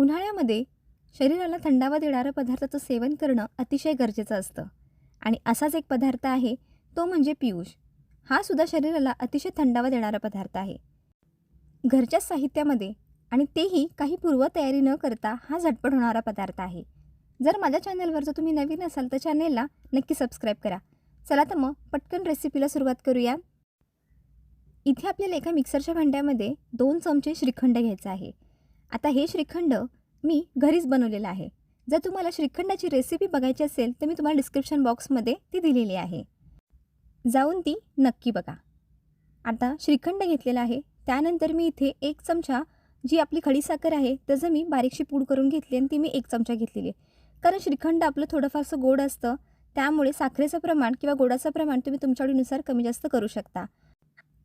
उन्हाळ्यामध्ये शरीराला थंडावा देणारा पदार्थाचं सेवन करणं अतिशय गरजेचं असतं. आणि असाच एक पदार्थ आहे तो म्हणजे पियुष. हा सुद्धा शरीराला अतिशय थंडावा देणारा पदार्थ आहे. घरच्या साहित्यामध्ये आणि तेही काही पूर्वतयारी न करता हा झटपट होणारा पदार्थ आहे. जर माझ्या चॅनलवर जर तुम्ही नवीन असाल तर चॅनेलला नक्की सबस्क्राईब करा. चला तर मग पटकन रेसिपीला सुरुवात करूया. इथे आपल्याला एका मिक्सरच्या भांड्यामध्ये दोन चमचे श्रीखंड घ्यायचा आहे. आता हे श्रीखंड मी घरीच बनवलेलं आहे. जर तुम्हाला श्रीखंडाची रेसिपी बघायची असेल तर मी तुम्हाला डिस्क्रिप्शन बॉक्समध्ये ती दिलेली आहे. जाऊन ती नक्की बघा. आता श्रीखंड घेतलेला आहे. त्यानंतर मी इथे एक चमचा जी आपली खडीसाखर आहे त्याचं मी बारीकशी पूड करून घेतली आणि ती मी एक चमचा घेतलेली आहे. कारण श्रीखंड आपलं थोडंफारसं गोड असतं त्यामुळे साखरेचं प्रमाण किंवा गोडाचं प्रमाण तुम्ही तुमच्याकडीनुसार कमी जास्त करू शकता.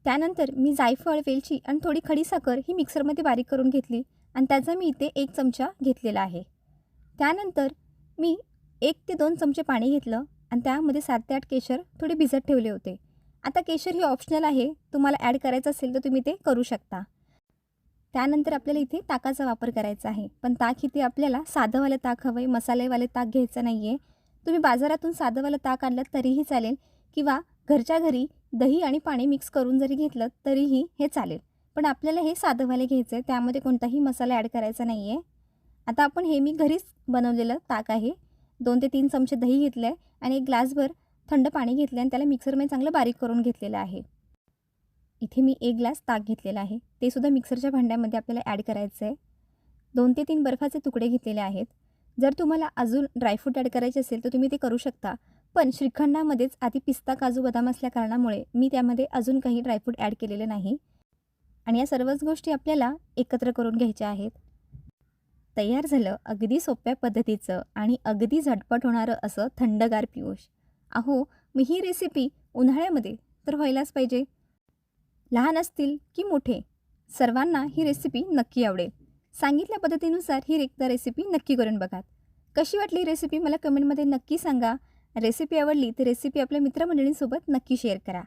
त्यानंतर मी जायफळ वेलची आणि थोडी खडीसाखर ही मिक्सरमध्ये बारीक करून घेतली. आणि त्याचा मी इथे एक चमचा घेतलेला आहे. त्यानंतर मी एक ते दोन चमचे पाणी घेतलं आणि त्यामध्ये सात ते आठ केशर थोडे भिजत ठेवले होते. आता केशर हे ऑप्शनल आहे. तुम्हाला ॲड करायचं असेल तर तुम्ही ते करू शकता. त्यानंतर आपल्याला इथे ताकाचा वापर करायचा आहे. पण ताक इथे आपल्याला साधंवालं ताक हवं आहे मसालेवाले ताक घ्यायचं नाही आहे तुम्ही बाजारातून साधंवालं ताक आणलं तरीही चालेल किंवा घरच्या घरी दही आणि पाणी मिक्स करून जरी घेतलं तरीही हे चालेल. पण आपल्याला हे साधंवाले घ्यायचं आहे त्यामध्ये कोणताही मसाला ॲड करायचा नाही आहे आता आपण हे मी घरीच बनवलेलं ताक आहे. दोन ते तीन चमचे दही घेतलं आहे आणि एक ग्लासभर थंड पाणी घेतलं आणि त्याला मिक्सरमध्ये चांगलं बारीक करून घेतलेलं आहे. इथे मी एक ग्लास ताक घेतलेला आहे. ते सुद्धा मिक्सरच्या भांड्यामध्ये आपल्याला ॲड करायचं आहे दोन ते तीन बर्फाचे तुकडे घेतलेले आहेत. जर तुम्हाला अजून ड्रायफ्रूट ॲड करायचे असेल तर तुम्ही ते करू शकता. पण श्रीखंडामध्येच आधी पिस्ता काजू बदाम असल्या कारणामुळे मी त्यामध्ये अजून काही ड्रायफ्रूट ॲड केलेले नाही. आणि या सर्वच गोष्टी आपल्याला एकत्र करून घ्यायच्या आहेत. तयार झालं अगदी सोप्या पद्धतीचं आणि अगदी झटपट होणारं असं थंडगार पियुष. अहो मी ही रेसिपी उन्हाळ्यामध्ये तर व्हायलाच पाहिजे. लहान असतील की मोठे सर्वांना ही रेसिपी नक्की आवडेल. सांगितल्या पद्धतीनुसार ही एकदा रेसिपी नक्की करून बघा. कशी वाटली रेसिपी मला कमेंटमध्ये नक्की सांगा. रेसिपी आवडली तर रेसिपी आपल्या मित्रमंडळींसोबत नक्की शेअर करा.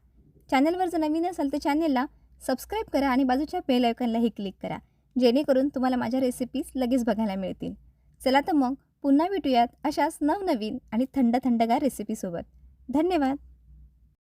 चॅनलवर जर नवीन असाल तर चॅनेलला सबस्क्राईब करा आणि बाजूच्या बेल आयकॉनलाही क्लिक करा जेणेकरून तुम्हाला माझ्या रेसिपीज लगेच बघायला मिळतील. चला तर मग पुन्हा भेटूयात अशाच नवनवीन आणि थंड थंडगार रेसिपीसोबत धन्यवाद!